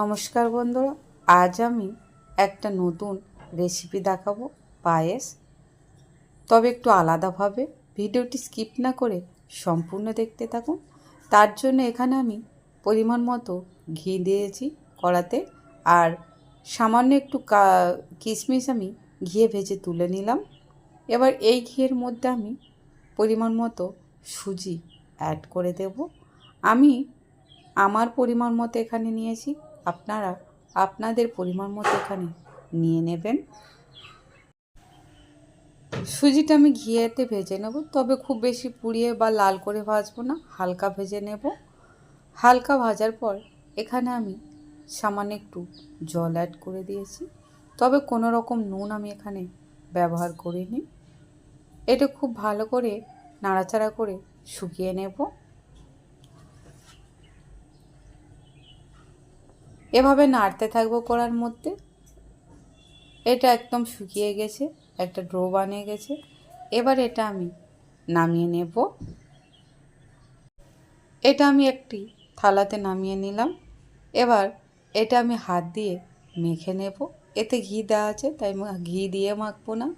নমস্কার বন্ধুরা, আজ আমি একটা নতুন রেসিপি দেখাবো, পায়েস। তবে একটু আলাদাভাবে ভিডিওটি স্কিপ না করে সম্পূর্ণ দেখতে থাকুন। তার জন্য এখানে আমি পরিমাণ মতো ঘি দিয়েছি কড়াতে, আর সামান্য একটু কিশমিশ আমি ঘিয়ে ভেজে তুলে নিলাম। এবার এই ঘিয়ের মধ্যে আমি পরিমাণ মতো সুজি অ্যাড করে দেব। আমি আমার পরিমাণ মতো এখানে নিয়েছি আপনারা আপনাদের পরিমাণ মতো এখানে নিয়ে নেবেন। সুজিটা আমি ঘিয়েতে ভেজে নেব, তবে খুব বেশি পুড়িয়ে বা লাল করে ভাজবো না, হালকা ভেজে নেব। হালকা ভাজার পর এখানে আমি সামান্য একটু জল অ্যাড করে দিয়েছি, তবে কোনো রকম নুন আমি এখানে ব্যবহার করিনি। এটা খুব ভালো করে নাড়াচাড়া করে শুকিয়ে নেব। এভাবে নাড়তে থাকব কড়ার মধ্যে। এটা একদম শুকিয়ে গেছে, একটা ড্রো বানিয়ে গেছে। এবার এটা আমি নামিয়ে নেব। এটা আমি একটি থালাতে নামিয়ে নিলাম। এবার এটা আমি হাত দিয়ে মেখে নেব। এতে ঘি দেওয়া আছে, তাই ঘি দিয়ে মাখবো না।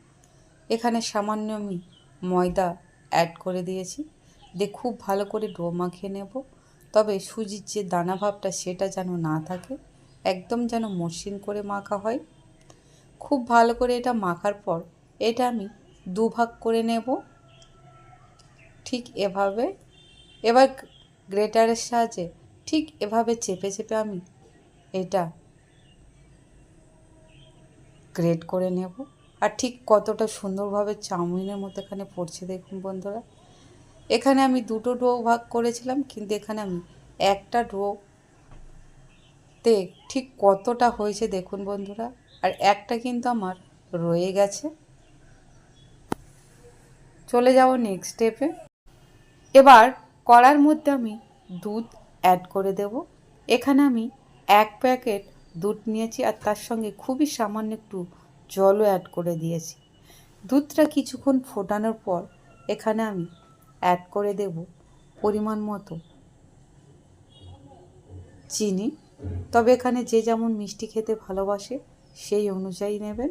এখানে সামান্য আমি ময়দা অ্যাড করে দিয়েছি। দিয়ে খুব ভালো করে ডো মাখিয়ে নেব। তবে সুজির যে দানা ভাবটা সেটা যেন না থাকে, একদম যেন মসৃণ করে মাখা হয়। খুব ভালো করে এটা মাখার পর এটা আমি দুভাগ করে নেব। ঠিক এভাবে। এবার গ্রেটারের সাহায্যে ঠিক এভাবে চেপে চেপে আমি এটা গ্রেট করে নেব। আর ঠিক কতটা সুন্দরভাবে চাউমিনের মতো এখানে পড়ছে দেখুন বন্ধুরা। এখানে আমি দুটো ডো ভাগ করেছিলাম, কিন্তু এখানে আমি একটা ডো তে ঠিক কতটা হয়েছে দেখুন বন্ধুরা, আর একটা কিন্তু আমার রয়ে গেছে। চলে যাব নেক্সট স্টেপে এবার কড়ার মধ্যে আমি দুধ অ্যাড করে দেব। এখানে আমি এক প্যাকেট দুধ নিয়েছি, আর তার সঙ্গে খুবই সামান্য একটু জলও অ্যাড করে দিয়েছি। দুধটা কিছুক্ষণ ফোটানোর পর এখানে আমি অ্যাড করে দেব পরিমাণ মতো চিনি। তবে এখানে যে যেমন মিষ্টি খেতে ভালোবাসে, সেই অনুযায়ী নেবেন।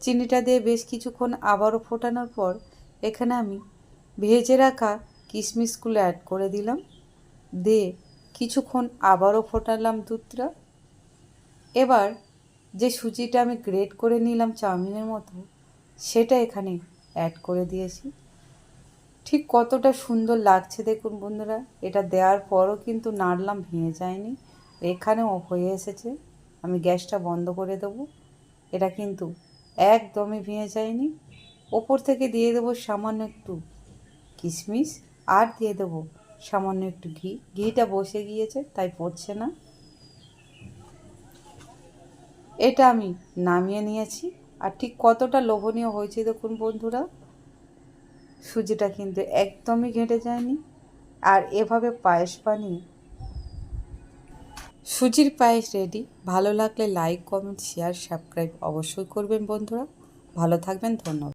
চিনিটা দিয়ে বেশ কিছুক্ষণ আবারও ফোটানোর পর এখানে আমি ভেজে রাখা কিশমিশগুলো অ্যাড করে দিলাম। দিয়ে কিছুক্ষণ আবারও ফোটালাম দুধটা। এবার যে সুজিটা আমি গ্রেট করে নিলাম চাউমিনের মতো, সেটা এখানে অ্যাড করে দিয়েছি। ঠিক কতটা সুন্দর লাগছে দেখুন বন্ধুরা। এটা দেওয়ার পরও কিন্তু নাড়লাম, ভেঙে যায়নি। এখানেও হয়ে এসেছে। আমি গ্যাসটা বন্ধ করে দেবো। এটা কিন্তু একদমই ভেঙে যায়নি। ওপর থেকে দিয়ে দেবো সামান্য একটু কিশমিশ আর দিয়ে দেবো সামান্য একটু ঘি। ঘিটা বসে গিয়েছে, তাই পড়ছে না। এটা আমি নামিয়ে নিয়েছি। আর ঠিক কতটা লোভনীয় হয়েছে দেখুন বন্ধুরা। সুজিটা কিন্তু একদমই ঘেঁটে যায়নি। আর এভাবে পায়েস বানিয়ে সুজির পায়েস রেডি ভালো লাগলে লাইক কমেন্ট শেয়ার সাবস্ক্রাইব অবশ্যই করবেন বন্ধুরা। ভালো থাকবেন, ধন্যবাদ।